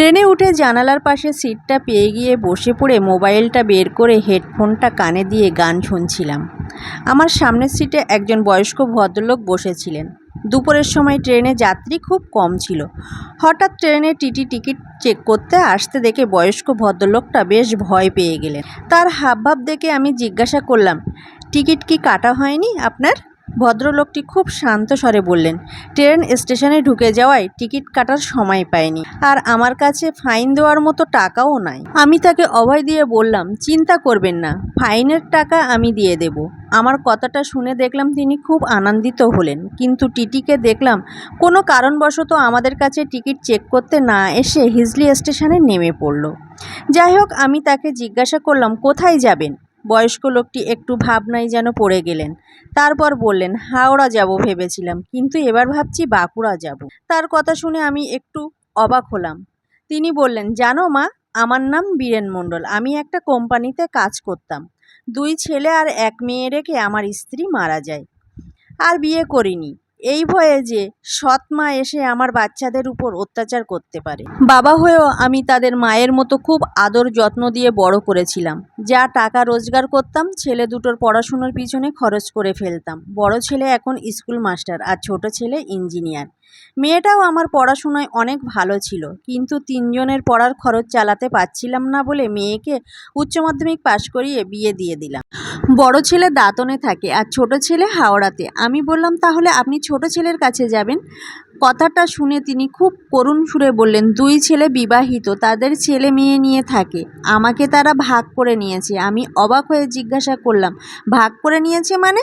ট্রেনে উঠে জানালার পাশে সিটটা পেয়ে গিয়ে বসে পড়ে মোবাইলটা বের করে হেডফোনটা কানে দিয়ে গান শুনছিলাম। আমার সামনের সিটে একজন বয়স্ক ভদ্রলোক বসেছিলেন। দুপুরের সময় ট্রেনে যাত্রী খুব কম ছিল। হঠাৎ ট্রেনে টিটি টিকিট চেক করতে আসতে দেখে বয়স্ক ভদ্রলোকটা বেশ ভয় পেয়ে গেলেন। তার হাবভাব দেখে আমি জিজ্ঞাসা করলাম, টিকিট কি কাটা হয়নি আপনার? ভদ্রলোকটি খুব শান্ত স্বরে বললেন, ট্রেন স্টেশনে ঢুকে যাওয়ায় টিকিট কাটার সময় পাইনি। আর আমার কাছে ফাইন দেওয়ার মতো টাকাও নাই। আমি তাকে অভয় দিয়ে বললাম, চিন্তা করবেন না, ফাইনের টাকা আমি দিয়ে দেব। আমার কথাটা শুনে দেখলাম তিনি খুব আনন্দিত হলেন। কিন্তু টিটিকে দেখলাম, কোনো কারণবশত আমাদের কাছে টিকিট চেক করতে না এসে হিজলি স্টেশনে নেমে পড়ল। যাই হোক, আমি তাকে জিজ্ঞাসা করলাম, কোথায় যাবেন? বয়স্ক লোকটি একটু ভাবনায় যেন পড়ে গেলেন। তারপর বললেন, হাওড়া যাব ভেবেছিলাম, কিন্তু এবার ভাবছি বাঁকুড়া যাব। তার কথা শুনে আমি একটু অবাক হলাম। তিনি বললেন, জানো মা, আমার নাম বীরেন মণ্ডল। আমি একটা কোম্পানিতে কাজ করতাম। দুই ছেলে আর এক মেয়ে রেখে আমার স্ত্রী মারা যায়। আর বিয়ে করিনি। এই ভয়ে যে সৎ মা এসে আমার বাচ্চাদের উপর অত্যাচার করতে পারে। বাবা হয়েও আমি তাদের মায়ের মতো খুব আদর যত্ন দিয়ে বড় করেছিলাম। যা টাকা রোজগার করতাম, ছেলে দুটোর পড়াশুনোর পিছনে খরচ করে ফেলতাম। বড় ছেলে এখন স্কুল মাস্টার আর ছোট ছেলে ইঞ্জিনিয়ার। মেয়েটাও আমার পড়াশোনায় অনেক ভালো ছিল, কিন্তু তিনজনের পড়ার খরচ চালাতে পারছিলাম না বলে মেয়েকে উচ্চ মাধ্যমিক পাশ করিয়ে বিয়ে দিয়ে দিলাম। বড় ছেলে দাঁতনে থাকে আর ছোট ছেলে হাওড়াতে। আমি বললাম, তাহলে আপনি ছোট ছেলের কাছে যাবেন? কথাটা শুনে তিনি খুব করুণ সুরে বললেন, দুই ছেলে বিবাহিত, তাদের ছেলে মেয়ে নিয়ে থাকে। আমাকে তারা ভাগ করে নিয়েছে। আমি অবাক হয়ে জিজ্ঞাসা করলাম, ভাগ করে নিয়েছে মানে?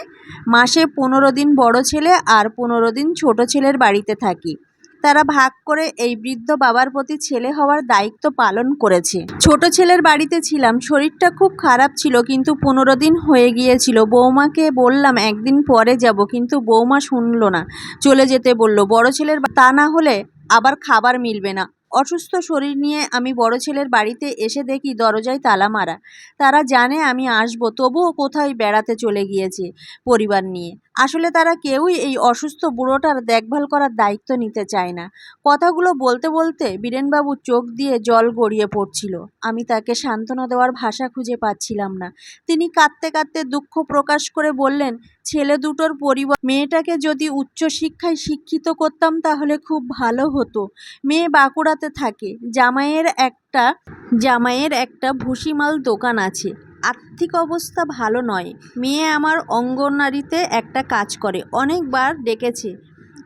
মাসে পনেরো দিন বড় ছেলে আর পনেরো দিন ছোট ছেলের বাড়িতে থাকি। তারা ভাগ করে এই বৃদ্ধ বাবার প্রতি ছেলে হওয়ার দায়িত্ব পালন করেছে। ছোট ছেলের বাড়িতে ছিলাম, শরীরটা খুব খারাপ ছিল কিন্তু পনেরো দিন হয়ে গিয়েছিল। বৌমাকে বললাম, একদিন পরে যাব। কিন্তু বৌমা শুনলো না, চলে যেতে বলল। বড় ছেলের তা না হলে আবার খাবার মিলবে না। অসুস্থ শরীর নিয়ে আমি বড় ছেলের বাড়িতে এসে দেখি দরজায় তালা মারা। তারা জানে আমি আসব, তবুও কোথায় বেড়াতে চলে গিয়েছে পরিবার নিয়ে। আসলে তারা কেউই এই অসুস্থ বুড়োটার দেখভাল করার দায়িত্ব নিতে চায় না। কথাগুলো বলতে বলতে বীরেনবাবু চোখ দিয়ে জল গড়িয়ে পড়ছিল। আমি তাকে সান্ত্বনা দেওয়ার ভাষা খুঁজে পাচ্ছিলাম না। তিনি কাঁদতে কাঁদতে দুঃখ প্রকাশ করে বললেন, ছেলে দুটোর পরিবার মেয়েটাকে যদি উচ্চ শিক্ষায় শিক্ষিত করতাম তাহলে খুব ভালো হতো। মেয়ে বাঁকুড়াতে থাকে। জামাইয়ের একটা জামাইয়ের একটা ভুসিমাল দোকান আছে। আর্থিক অবস্থা ভালো নয়। মেয়ে আমার অঙ্গনারীতে একটা কাজ করে। অনেকবার ডেকেছে,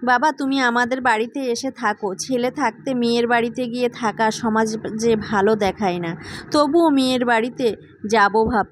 বাবা, তুমি আমাদের বাড়িতে এসে থাকো। ছেলে থাকতে মেয়ের বাড়িতে গিয়ে থাকা সমাজ যে ভালো দেখায় না। তবুও মেয়ের বাড়িতে যাব ভাব